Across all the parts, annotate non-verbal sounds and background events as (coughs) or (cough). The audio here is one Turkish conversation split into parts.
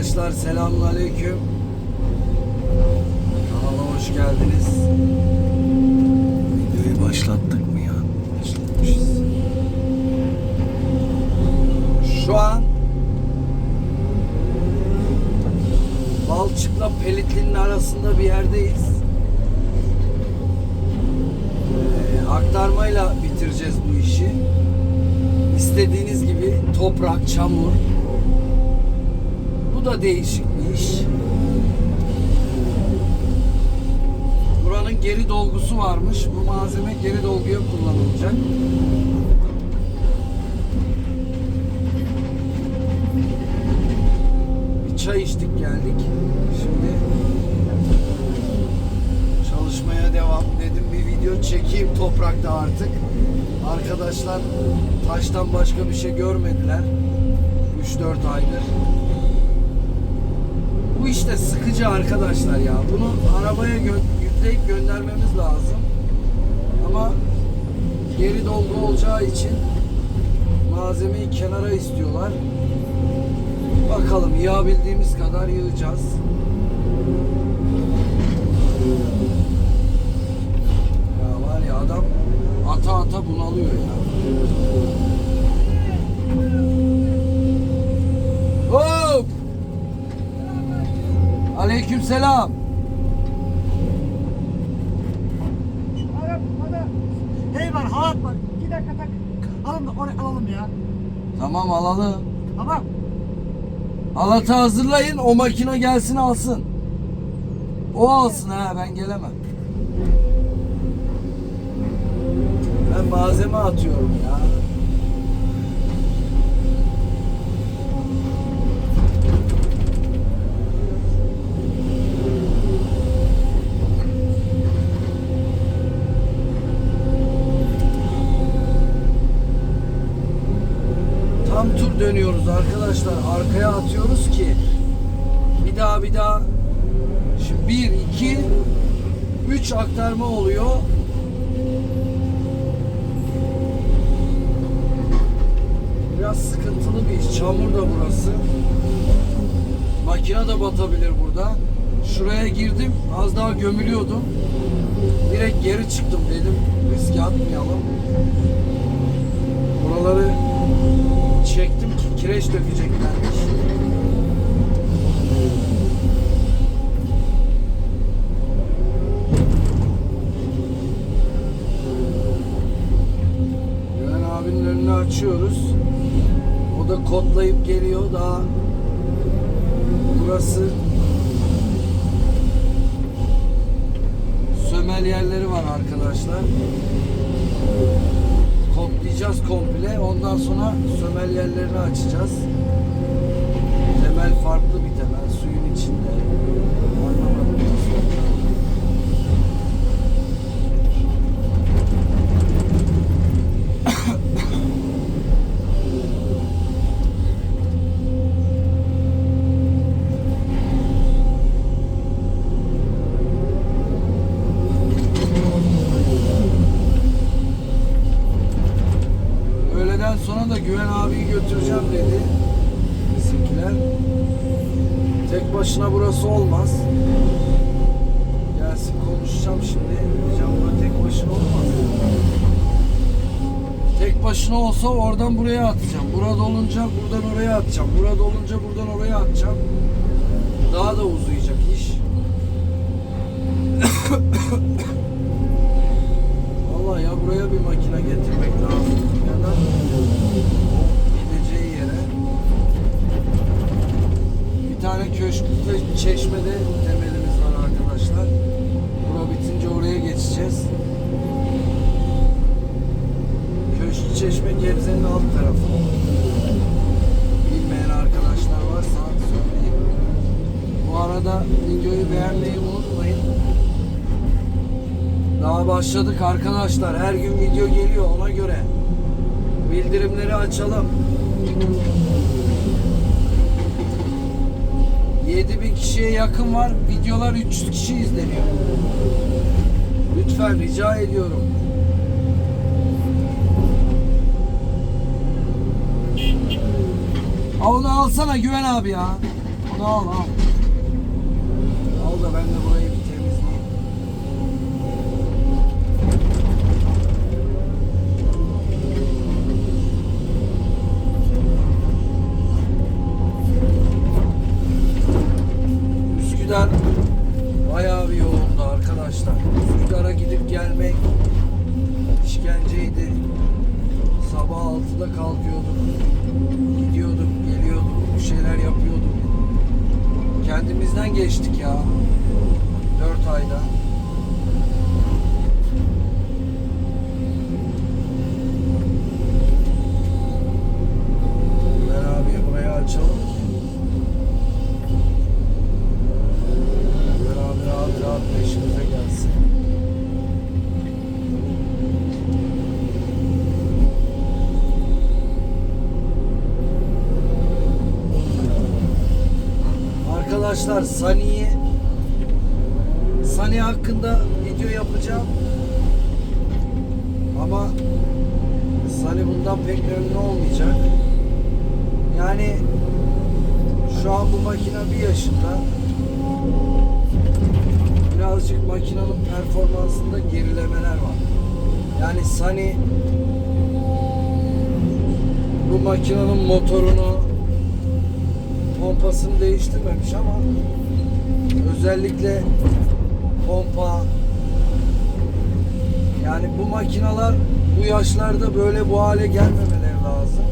Arkadaşlar selamun aleyküm. Kanala hoş geldiniz. Videoyu başlattık mı ya? Başlatmışız. Şu an Balçık'la Pelitli'nin arasında bir yerdeyiz. Ee, aktarmayla bitireceğiz bu işi. İstediğiniz gibi toprak, çamur. Bu da değişik bir iş. Buranın geri dolgusu varmış. Bu malzeme geri dolguya kullanılacak. Bir çay içtik geldik. Şimdi çalışmaya devam dedim bir video çekeyim toprakta artık. Arkadaşlar taştan başka bir şey görmediler. 3-4 aydır. Bu işte sıkıcı arkadaşlar ya. Bunu arabaya gö- yükleyip göndermemiz lazım. Ama geri dolgu olacağı için malzemeyi kenara istiyorlar. Bakalım yığabildiğimiz kadar yığacağız. Ya var ya adam ata ata bunalıyor ya. Hop! Aleyküm selam. Adam, adam. Hey var, halat var. İki dakika tak. Alalım da oraya alalım ya. Tamam alalım. Tamam. Halatı hazırlayın o makine gelsin alsın. O alsın ha ben gelemem. Ben malzeme atıyorum ya. Arkadaşlar. Arkaya atıyoruz ki bir daha bir daha şimdi bir, iki, üç aktarma oluyor. Biraz sıkıntılı bir iş. Çamur da burası. Makine de batabilir burada. Şuraya girdim. Az daha gömülüyordum. Direkt geri çıktım dedim. Riske atmayalım. Buraları çektim ki kireç dökeceklermiş. Güven abinin önünü açıyoruz. O da kodlayıp geliyor daha burası sömel yerleri var arkadaşlar kodlayacağız komple. Ondan sonra sömel yerlerini açacağız. Temel farklı bir temel. Suyun içinde. Anlamadım. Götüreceğim dedi. Bizimkiler. Tek başına burası olmaz. Gelsin konuşacağım şimdi. Diyeceğim bura tek başına olmaz. Tek başına olsa oradan buraya atacağım. Burada olunca buradan oraya atacağım. Burada olunca buradan oraya atacağım. Daha da uzayacak iş. (coughs) Vallahi ya buraya bir makine getirmek lazım. Tane köşkte çeşmede temelimiz var arkadaşlar. Bura bitince oraya geçeceğiz. Köşkü çeşme Gebze'nin alt tarafı. Bilmeyen arkadaşlar varsa söyleyeyim. Bu arada videoyu beğenmeyi unutmayın. Daha başladık arkadaşlar. Her gün video geliyor ona göre. Bildirimleri açalım. 7000 kişiye yakın var. Videolar 300 kişi izleniyor. Lütfen rica ediyorum. Ha onu alsana Güven abi ya. Onu al al. Al da ben de burayı Kendimizden geçtik ya. 4 ayda. Ben abi burayı açalım. Ben abi rahat rahat peşimize gelsin. Arkadaşlar Sani'yi Sani hakkında video yapacağım. Ama Sani bundan pek memnun olmayacak. Yani şu an bu makine bir yaşında. Birazcık makinenin performansında gerilemeler var. Yani Sani bu makinenin motorunu pompasını değiştirmemiş ama özellikle pompa yani bu makinalar bu yaşlarda böyle bu hale gelmemeleri lazım.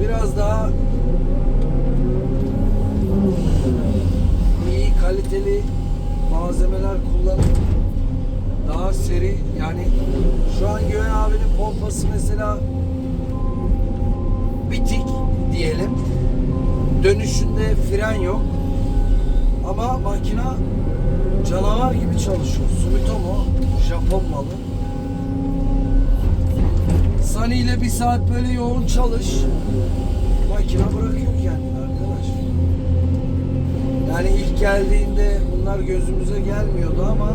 Biraz daha iyi kaliteli malzemeler kullanıp daha seri yani şu an Güven abinin pompası mesela bitik diyelim. Dönüşünde fren yok. Ama makina canavar gibi çalışıyor. Sumitomo Japon malı. Sunny ile bir saat böyle yoğun çalış. Makina bırakıyor kendini arkadaş. Yani ilk geldiğinde bunlar gözümüze gelmiyordu ama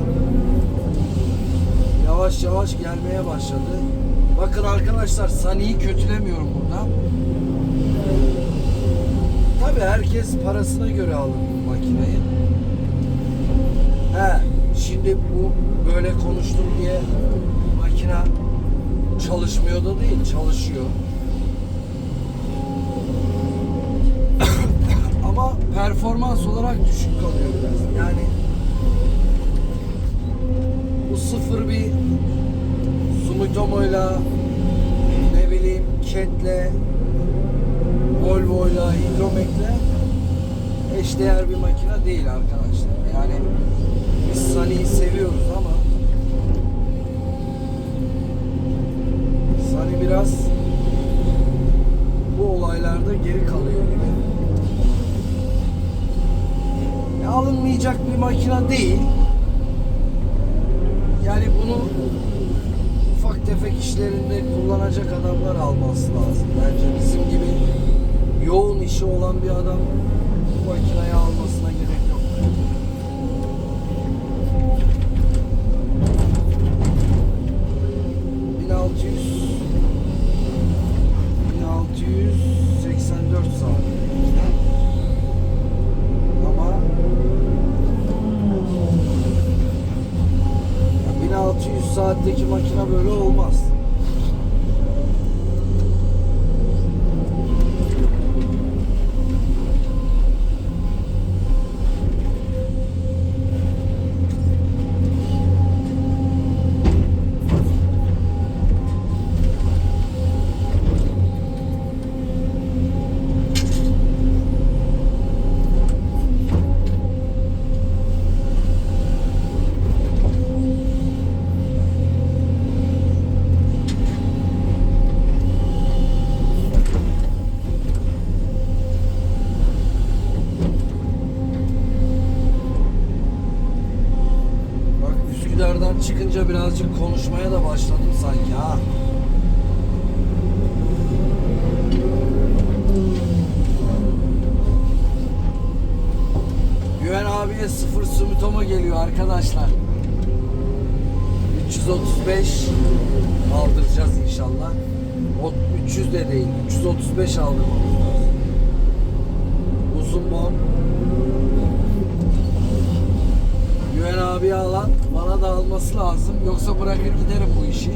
yavaş gelmeye başladı. Bakın arkadaşlar Sunny'yi kötülemiyorum burada. Tabi herkes parasına göre alır bu makineyi. He, şimdi bu böyle konuştum diye makina çalışmıyor da değil, çalışıyor. (coughs) Ama performans olarak düşük kalıyor biraz. Yani bu sıfır bir Sumitomo'yla ne bileyim Cat'le Volvo'yla Hidromek'le eşdeğer bir makine değil arkadaşlar. Yani biz Sunny'yi seviyoruz ama Sunny biraz bu olaylarda geri kalıyor gibi. Ya alınmayacak bir makine değil. Birazcık konuşmaya da başladım sanki ha. Güven abiye sıfır Sumitomo geliyor arkadaşlar. 335 aldıracağız inşallah. O 300 de değil, 335 aldırmamız lazım. Uzun bon. Abi alan bana da alması lazım. Yoksa bırakır giderim bu işi.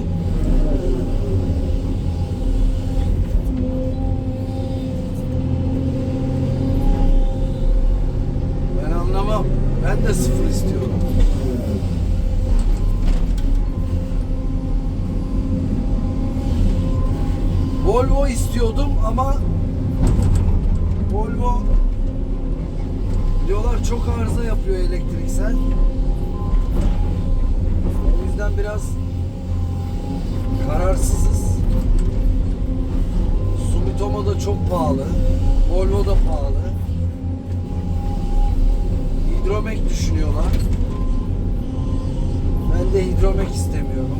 Ben anlamam. Ben de sıfır istiyorum. Volvo istiyordum ama Volvo diyorlar çok arıza yapıyor elektriksel. Yüzden biraz kararsızız. Sumitomo da çok pahalı. Volvo da pahalı. Hidromek düşünüyorlar. Ben de hidromek istemiyorum.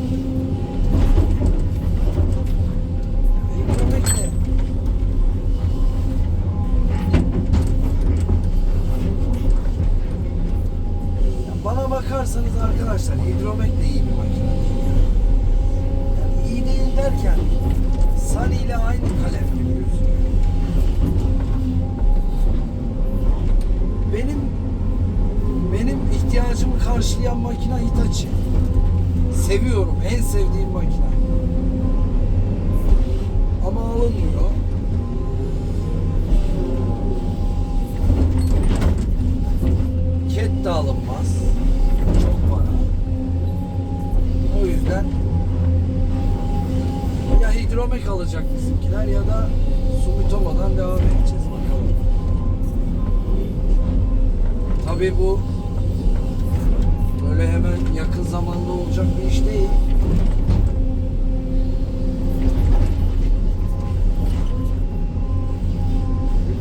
Karşılayan makine Hitachi. Seviyorum. En sevdiğim makine. Ama alınmıyor. Ket de alınmaz. Çok para. O yüzden ya hidromek alacak bizimkiler ya da Sumitomo'dan devam edeceğiz bakalım. Tabii bu böyle hemen yakın zamanda olacak bir iş değil.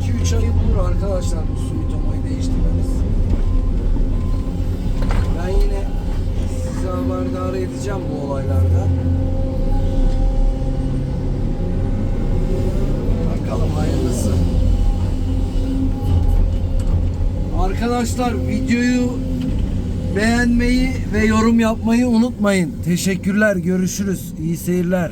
İki üç ayı bulur arkadaşlar bu Sumitomo'yu değiştirmeniz. Ben yine size haberdar edeceğim bu olaylardan. Bakalım hayırlısı. Arkadaşlar videoyu beğenmeyi ve yorum yapmayı unutmayın. Teşekkürler. Görüşürüz. İyi seyirler.